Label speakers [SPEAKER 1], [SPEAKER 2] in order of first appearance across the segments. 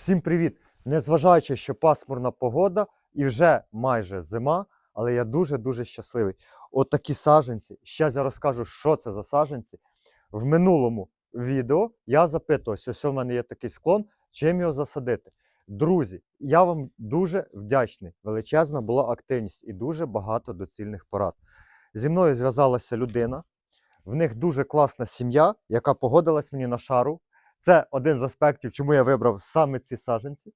[SPEAKER 1] Всім привіт! Незважаючи, що пасмурна погода і вже майже зима, але я дуже-дуже щасливий. От такі саджанці. Зараз я розкажу, що це за саджанці. В минулому відео я запитувався, ось у мене є такий склон, чим його засадити. Друзі, я вам дуже вдячний. Величезна була активність і дуже багато доцільних порад. Зі мною зв'язалася людина. В них дуже класна сім'я, яка погодилась мені на шару. Це один з аспектів, чому я вибрав саме ці саджанці.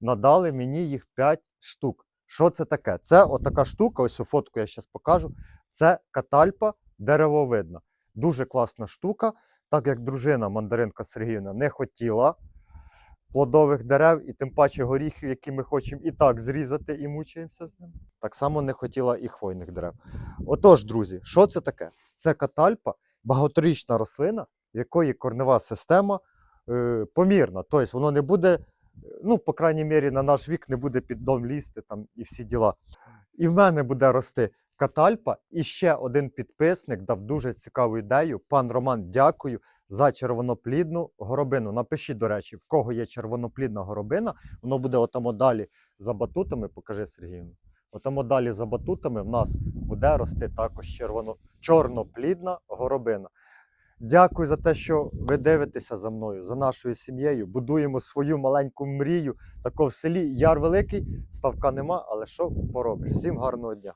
[SPEAKER 1] Надали мені їх 5 штук. Що це таке? Це отака штука, ось у фотку я зараз покажу. Це катальпа деревовидна. Дуже класна штука, так як дружина мандаринка Сергіївна не хотіла плодових дерев і тим паче горіхів, які ми хочемо і так зрізати і мучаємося з ними. Так само не хотіла і хвойних дерев. Отож, друзі, що це таке? Це катальпа, багаторічна рослина, в якої корнева система е, помірна. Тобто воно не буде, е, ну, по крайній мірі, на наш вік не буде під дом лізти там і всі діла. І в мене буде рости катальпа. І ще один підписник дав дуже цікаву ідею. Пан Роман, дякую за червоноплідну горобину. Напишіть, до речі, в кого є червоноплідна горобина, воно буде отамо далі за батутами. Покажи Сергію. Отамо далі за батутами в нас буде рости також червоно, чорноплідна горобина. Дякую за те, що ви дивитеся за мною, за нашою сім'єю. Будуємо свою маленьку мрію. Тако в селі Яр Великий, ставка нема, але що поробиш? Всім гарного дня.